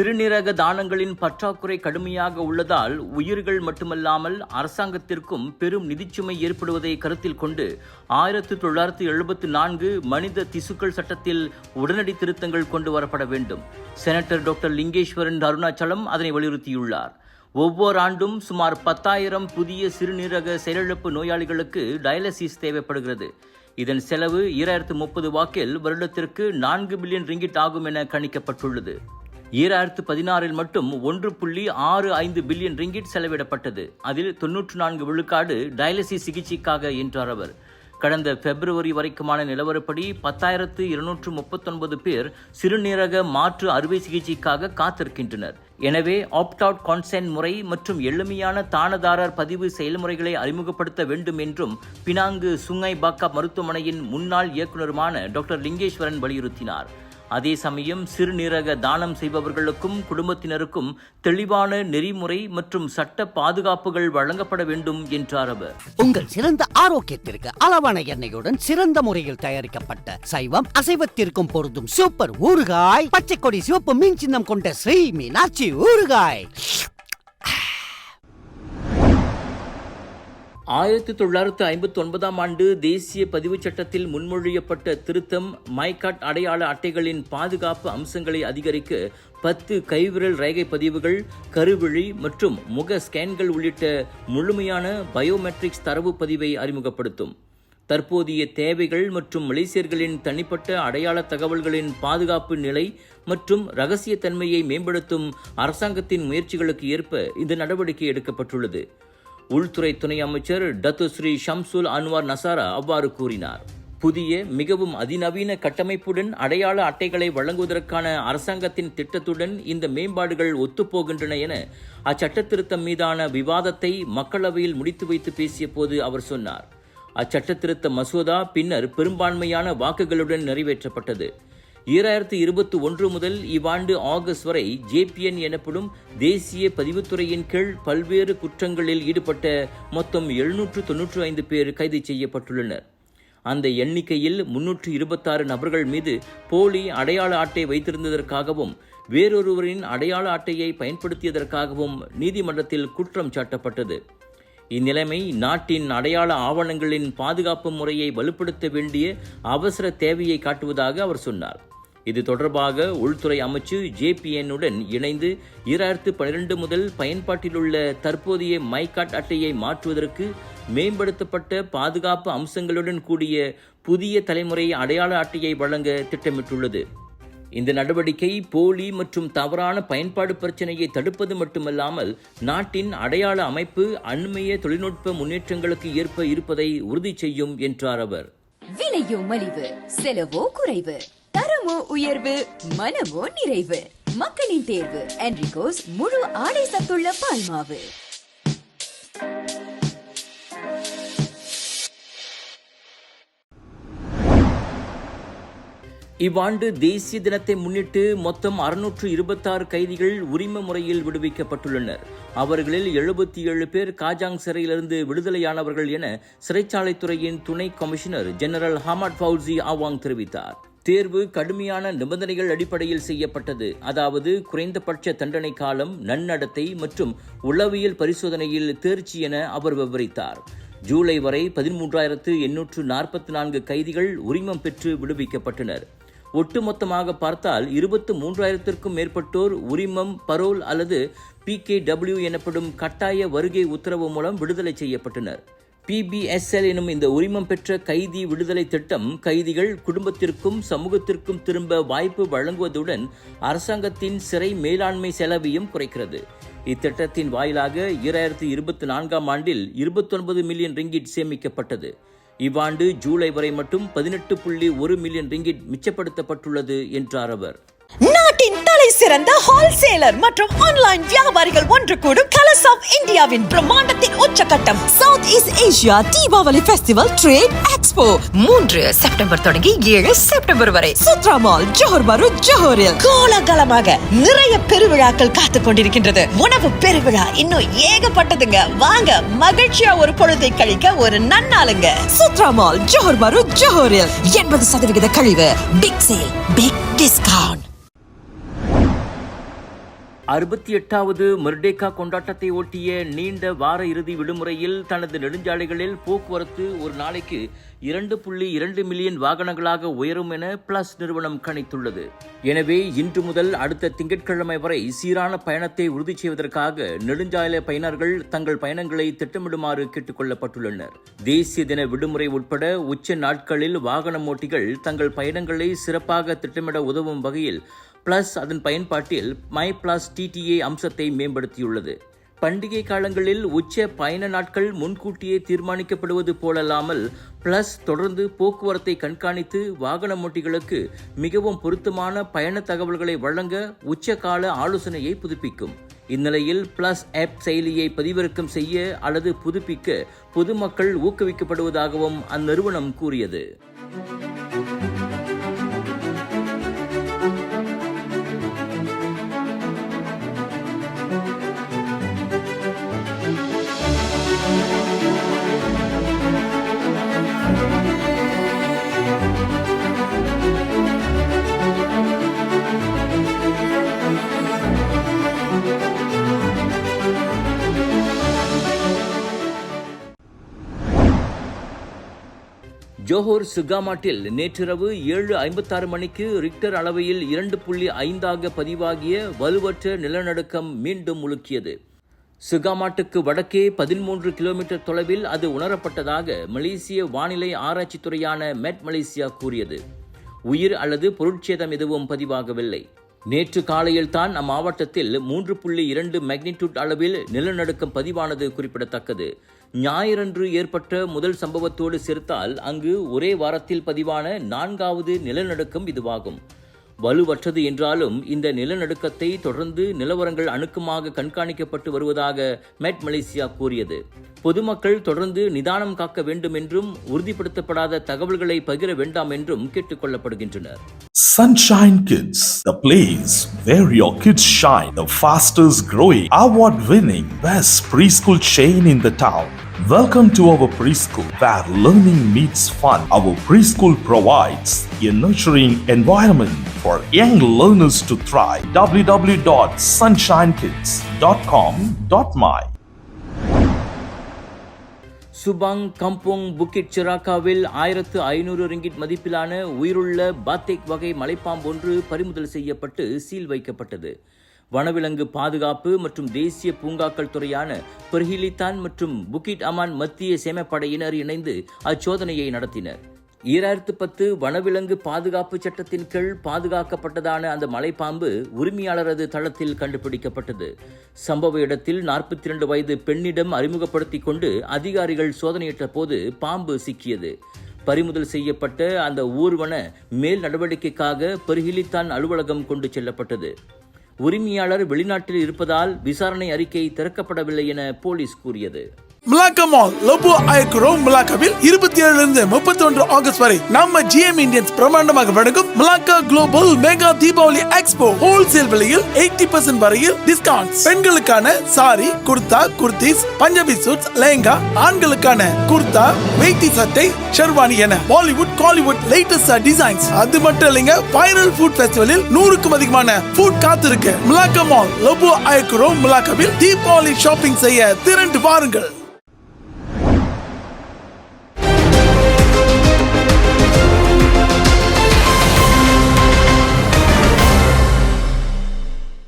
சிறுநீரக தானங்களின் பற்றாக்குறை கடுமையாக உள்ளதால் உயிர்கள் மட்டுமல்லாமல் அரசாங்கத்திற்கும் பெரும் நிதிச்சுமை ஏற்படுவதை கருத்தில் கொண்டு ஆயிரத்து தொள்ளாயிரத்து எழுபத்து நான்கு மனித திசுக்கள் சட்டத்தில் உடனடி திருத்தங்கள் கொண்டு வரப்பட வேண்டும். செனட்டர் டாக்டர் லிங்கேஸ்வரன் அருணாச்சலம் அதனை வலியுறுத்தியுள்ளார். ஒவ்வொரு ஆண்டும் சுமார் பத்தாயிரம் புதிய சிறுநீரக செயலிழப்பு நோயாளிகளுக்கு டயாலிசிஸ் தேவைப்படுகிறது. இதன் செலவு ஈராயிரத்து முப்பது வாக்கில் வருடத்திற்கு நான்கு பில்லியன் ரிங்கிட் ஆகும் என கணிக்கப்பட்டுள்ளது. ஈராயிரத்து பதினாறில் மட்டும் ஒன்று புள்ளி ஆறு ஐந்து பில்லியன் ரிங்கிட் செலவிடப்பட்டது. அதில் தொன்னூற்று நான்கு விழுக்காடு டயாலிசிஸ் சிகிச்சைக்காக என்றார் அவர். கடந்த பிப்ரவரி வரைக்குமான நிலவரப்படி பத்தாயிரத்து இருநூற்று முப்பத்தொன்பது பேர் சிறுநீரக மாற்று அறுவை சிகிச்சைக்காக காத்திருக்கின்றனர். எனவே ஆப்ட் அவுட் கான்சென்ட் முறை மற்றும் எளிமையான தானதாரர் பதிவு செயல்முறைகளை அறிமுகப்படுத்த வேண்டும் என்றும் பினாங்கு சுங்கை பாக்கா மருத்துவமனையின் முன்னாள் இயக்குநருமான டாக்டர் லிங்கேஸ்வரன் வலியுறுத்தினார். அதே சமயம் சிறுநீரக தானம் செய்பவர்களுக்கும் குடும்பத்தினருக்கும் தெளிவான நெறிமுறை மற்றும் சட்ட பாதுகாப்புகள் வழங்கப்பட வேண்டும் என்றார் அவர். உங்கள் சிறந்த ஆரோக்கியத்திற்கு அளவான எண்ணெயுடன் சிறந்த முறையில் தயாரிக்கப்பட்ட சைவம் அசைவத்திற்கும் பொருந்தும் சூப்பர் ஊறுகாய் பச்சை கொடி சிவப்பு மீன் சின்னம் கொண்ட ஸ்ரீ மீனாட்சி ஊறுகாய். ஆயிரத்தி தொள்ளாயிரத்து ஐம்பத்தி ஒன்பதாம் ஆண்டு தேசிய பதிவுச் சட்டத்தில் முன்மொழியப்பட்ட திருத்தம் மைகாட் அடையாள அட்டைகளின் பாதுகாப்பு அம்சங்களை அதிகரிக்க பத்து கைவிரல் ரேகை பதிவுகள் கருவிழி மற்றும் முக ஸ்கேன்கள் உள்ளிட்ட முழுமையான பயோமெட்ரிக்ஸ் தரவு பதிவை அறிமுகப்படுத்தும். தற்போதைய தேவைகள் மற்றும் மலேசியர்களின் தனிப்பட்ட அடையாள தகவல்களின் பாதுகாப்பு நிலை மற்றும் ரகசியத்தன்மையை மேம்படுத்தும் அரசாங்கத்தின் முயற்சிகளுக்கு ஏற்ப இந்த நடவடிக்கை எடுக்கப்பட்டுள்ளது. உள்துறை துணை அமைச்சர் Datuk Seri Shamsul Anuar Nasarah அவ்வாறு கூறினார். புதிய மிகவும் அதிநவீன கட்டமைப்புடன் அடையாள அட்டைகளை வழங்குவதற்கான அரசாங்கத்தின் திட்டத்துடன் இந்த மேம்பாடுகள் ஒத்துப்போகின்றன என அச்சட்ட திருத்தம் மீதான விவாதத்தை மக்களவையில் முடித்து வைத்து பேசிய போது அவர் சொன்னார். அச்சட்ட திருத்த மசோதா பின்னர் பெரும்பான்மையான வாக்குகளுடன் நிறைவேற்றப்பட்டது. ஈராயிரத்து இருபத்தி ஒன்று முதல் இவ்வாண்டு ஆகஸ்ட் வரை ஜேபிஎன் எனப்படும் தேசிய பதிவுத்துறையின் கீழ் பல்வேறு குற்றங்களில் ஈடுபட்ட மொத்தம் எழுநூற்று தொன்னூற்று ஐந்து பேர் கைது செய்யப்பட்டுள்ளனர். அந்த எண்ணிக்கையில் முன்னூற்று இருபத்தாறு நபர்கள் மீது போலி அடையாள அட்டை வைத்திருந்ததற்காகவும் வேறொருவரின் அடையாள அட்டையை பயன்படுத்தியதற்காகவும் நீதிமன்றத்தில் குற்றம் சாட்டப்பட்டது. இந்நிலைமை நாட்டின் அடையாள ஆவணங்களின் பாதுகாப்பு முறையை வலுப்படுத்த வேண்டிய அவசர தேவையை காட்டுவதாக அவர் சொன்னார். இது தொடர்பாக உள்துறை அமைச்சு ஜேபிஎன்னுடன் இணைந்து இராயிரத்து பனிரெண்டு முதல் பயன்பாட்டிலுள்ள தற்போதைய மைகாட் அட்டையை மாற்றுவதற்கு மேம்படுத்தப்பட்ட பாதுகாப்பு அம்சங்களுடன் கூடிய புதிய தலைமுறை அடையாள அட்டையை வழங்க திட்டமிட்டுள்ளது. இந்த நடவடிக்கை போலி மற்றும் தவறான பயன்பாடு பிரச்சனையை தடுப்பது மட்டுமல்லாமல் நாட்டின் அடையாள அமைப்பு அண்மைய தொழில்நுட்ப முன்னேற்றங்களுக்கு ஏற்ப இருப்பதை உறுதி செய்யும் என்றார் அவர். விலையோ மலிவு செலவோ குறைவு. தரமோ உயர்வு மனமோ நிறைவு. மக்களின் தேர்வு என்ரிகோஸ் முழு ஆடை சத்துள்ள பால்மாவு இவ்வாண்டு தேசிய தினத்தை முன்னிட்டு மொத்தம் அறுநூற்று இருபத்தாறு கைதிகள் உரிம முறையில் விடுவிக்கப்பட்டுள்ளனர். அவர்களில் எழுபத்தி ஏழு பேர் காஜாங் சிறையிலிருந்து விடுதலையானவர்கள் என சிறைச்சாலைத்துறையின் துணை commissioner general Hamad Fauzi Awang தெரிவித்தார். தேர்வு கடுமையான நிபந்தனைகள் அடிப்படையில் செய்யப்பட்டது. அதாவது குறைந்தபட்ச தண்டனை காலம் நன்னடத்தை மற்றும் உளவியல் பரிசோதனையில் தேர்ச்சி என அவர் விவரித்தார். ஜூலை வரை பதிமூன்றாயிரத்து எண்ணூற்று நாற்பத்தி நான்கு கைதிகள் உரிமம் பெற்று விடுவிக்கப்பட்டனர். ஒட்டுமொத்தமாக பார்த்தால் இருபத்து மூன்றாயிரத்திற்கும் மேற்பட்டோர் உரிமம் பரோல் அல்லது பி எனப்படும் கட்டாய வருகை உத்தரவு மூலம் விடுதலை செய்யப்பட்டனர். பிபிஎஸ்எல் எனும் இந்த உரிமம் பெற்ற கைதி விடுதலை திட்டம் கைதிகள் குடும்பத்திற்கும் சமூகத்திற்கும் திரும்ப வாய்ப்பு வழங்குவதுடன் அரசாங்கத்தின் சிறை மேலாண்மை செலவையும் குறைக்கிறது. இத்திட்டத்தின் வாயிலாக இரண்டாயிரத்தி இருபத்தி நான்காம் ஆண்டில் இருபத்தொன்பது மில்லியன் ரிங்கிட் சேமிக்கப்பட்டது. இவ்வாண்டு ஜூலை வரை மட்டும் பதினெட்டு புள்ளி ஒரு மில்லியன் ரிங்கிட் மிச்சப்படுத்தப்பட்டுள்ளது என்றார் அவர். சிறந்த ஹோல்சேலர் மற்றும் ஆன்லைன் வியாபாரிகள் ஒன்று கூடும் கலர்ஸ் ஆஃப் இந்தியாவின் பிரம்மாண்டத்தின் உச்சகட்டம் south east Asia Deepavali festival trade expo மூன்று செப்டம்பர் தொடங்கி ஏழு செப்டம்பர் வரை. சுத்ரா மால் ஜோஹர் பரு ஜோஹரில் கோலாகலமாக நிறைய பெருவிழாக்கள் காத்துக் கொண்டிருக்கின்றது. உணவு பெருவிழா இன்னும் ஏகப்பட்டதுங்க. வாங்க மகிழ்ச்சியா ஒரு பொழுதை கழிக்க ஒரு நன்னாளுங்க. சுத்ரா மால் ஜோஹர் பரு ஜோஹரில் எண்பது சதவிகித கழிவு. பிக் சேல் பிக் டிஸ்கவுண்ட் அறுபத்தி எட்டாவது மெர்டேக்கா கொண்டாட்டத்தை ஒட்டிய நீண்ட வார இறுதி விடுமுறையில் தனது நெடுஞ்சாலைகளில் போக்குவரத்து ஒரு நாளைக்கு இரண்டு புள்ளி இரண்டு மில்லியன் வாகனங்களாக உயரும் என பிளஸ் நிறுவனம் கணித்துள்ளது. எனவே இன்று முதல் அடுத்த திங்கட்கிழமை வரை சீரான பயணத்தை உறுதி செய்வதற்காக நெடுஞ்சாலை பயனர்கள் தங்கள் பயணங்களை திட்டமிடுமாறு கேட்டுக்கொள்ளப்பட்டுள்ளனர். தேசிய தின விடுமுறை உட்பட உச்ச நாட்களில் வாகன ஓட்டிகள் தங்கள் பயணங்களை சிறப்பாக திட்டமிட உதவும் வகையில் பிளஸ் அதன் பயன்பாட்டில் மை பிளஸ் டிடிஏ அம்சத்தை மேம்படுத்தியுள்ளது. பண்டிகை காலங்களில் உச்ச பயண நாட்கள் முன்கூட்டியே தீர்மானிக்கப்படுவது போலல்லாமல் பிளஸ் தொடர்ந்து போக்குவரத்தை கண்காணித்து வாகன ஓட்டிகளுக்கு மிகவும் பொருத்தமான பயண தகவல்களை வழங்க உச்சகால ஆலோசனையை புதுப்பிக்கும். இந்நிலையில் பிளஸ் ஆப் செயலியை பதிவிறக்கம் செய்ய அல்லது புதுப்பிக்க பொதுமக்கள் ஊக்குவிக்கப்படுவதாகவும் அந்நிறுவனம் கூறியது. ஜோஹோர் சுகாமாட்டில் நேற்றிரவு ஏழு ஐம்பத்தாறு மணிக்கு ரிக்டர் அளவையில் இரண்டு புள்ளி ஐந்தாக பதிவாகிய வலுவற்ற நிலநடுக்கம் மீண்டும் உலுக்கியது சுகாமாட்டுக்கு வடக்கே பதிமூன்று கிலோமீட்டர் தொலைவில் அது உணரப்பட்டதாக மலேசிய வானிலை ஆராய்ச்சித்துறையான மெட் மலேசியா கூறியது. உயிர் அல்லது பொருட்சேதம் எதுவும் பதிவாகவில்லை. நேற்று காலையில் தான் அம்மாவட்டத்தில் மூன்று புள்ளி இரண்டு மேக்னிடியூட் அளவில் நிலநடுக்கம் பதிவானது குறிப்பிடத்தக்கது. ஞாயிறன்று ஏற்பட்ட முதல் சம்பவத்தோடு சேர்த்தால் அங்கு ஒரே வாரத்தில் பதிவான நான்காவது நிலநடுக்கம் இதுவாகும். வலுவற்றது என்றாலும் இந்த நிலநடுக்கத்தை தொடர்ந்து நிலவரங்கள் அணுக்கமாக கண்காணிக்கப்பட்டு வருவதாக மெட் மலேசியா கூறியது பொதுமக்கள் தொடர்ந்து நிதானம் காக்க வேண்டும் என்றும் உறுதிப்படுத்தப்படாத தகவல்களை பகிர வேண்டாம் என்றும் கேட்டுக் கொள்ளப்படுகின்றனர் Sunshine Kids, the place where your kids shine, the fastest growing, award winning, best preschool chain in the town. Welcome to our preschool where learning meets fun. Our preschool provides a nurturing environment for young learners to thrive. www.sunshinekids.com.my Subang Kampung Bukit சிராக்காவில் ஆயிரத்து ஐநூறு ringgit மதிப்பிலான உயிருள்ள பாத்தேக் வகை மலைப்பாம்பு ஒன்று பறிமுதல் செய்யப்பட்டு seal வைக்கப்பட்டது வனவிலங்கு பாதுகாப்பு மற்றும் தேசிய பூங்காக்கள் துறையான பெர்ஹிலித்தான் மற்றும் புக்கிட் அமான் மத்திய சேமப்படையினர் இணைந்து அச்சோதனையை நடத்தினர். ஈராயிரத்து பத்து வனவிலங்கு பாதுகாப்பு சட்டத்தின் கீழ் பாதுகாக்கப்பட்டதான அந்த மலைப்பாம்பு உரிமையாளரது தளத்தில் கண்டுபிடிக்கப்பட்டது. சம்பவ இடத்தில் நாற்பத்தி இரண்டு வயது பெண்ணிடம் அறிமுகப்படுத்திக் கொண்டு அதிகாரிகள் சோதனையிட்ட போது பாம்பு சிக்கியது. பறிமுதல் செய்யப்பட்ட அந்த ஊர்வன மேல் நடவடிக்கைக்காக பெருகிலித்தான் அலுவலகம் கொண்டு செல்லப்பட்டது. உரிமையாளர் வெளிநாட்டில் இருப்பதால் விசாரணை அறிக்கை திறக்கப்படவில்லை என போலீஸ் கூறியது. மிலாக்கா மால் லோபோ ஐக்ரோ மிலாக்காவில் இருபத்தி ஏழுல இருந்து முப்பத்தி ஒன்று ஆகஸ்ட் வரை நம்ம ஜிஎம் இந்தியன்ஸ் பிரமாண்டமாக வழங்கும் மிலாக்கா global mega Deepavali expo wholesale விலையில் எயிட்டி பர்சன்ட் வரையில் டிஸ்கவுண்ட் பெண்களுக்கான சாரி குர்தா குர்த்திஸ் பஞ்சாபி சூட்ஸ் லெஹங்கா ஆண்களுக்கான குர்தா வெயிட்டி சட்டை ஷெர்வானி என பாலிவுட் காலிவுட் லேட்டஸ்ட் டிசைன்ஸ் அது மட்டும் இல்லைங்க வைரல் ஃபுட் ஃபெஸ்டிவலில் நூறுக்கும் அதிகமான ஃபுட் காத்திருக்கு. மிலாக்கா மால் லோபோ ஐக்ரோ மிலாக்காவில் தீபாவளி ஷாப்பிங் செய்ய திரண்டு பாருங்கள்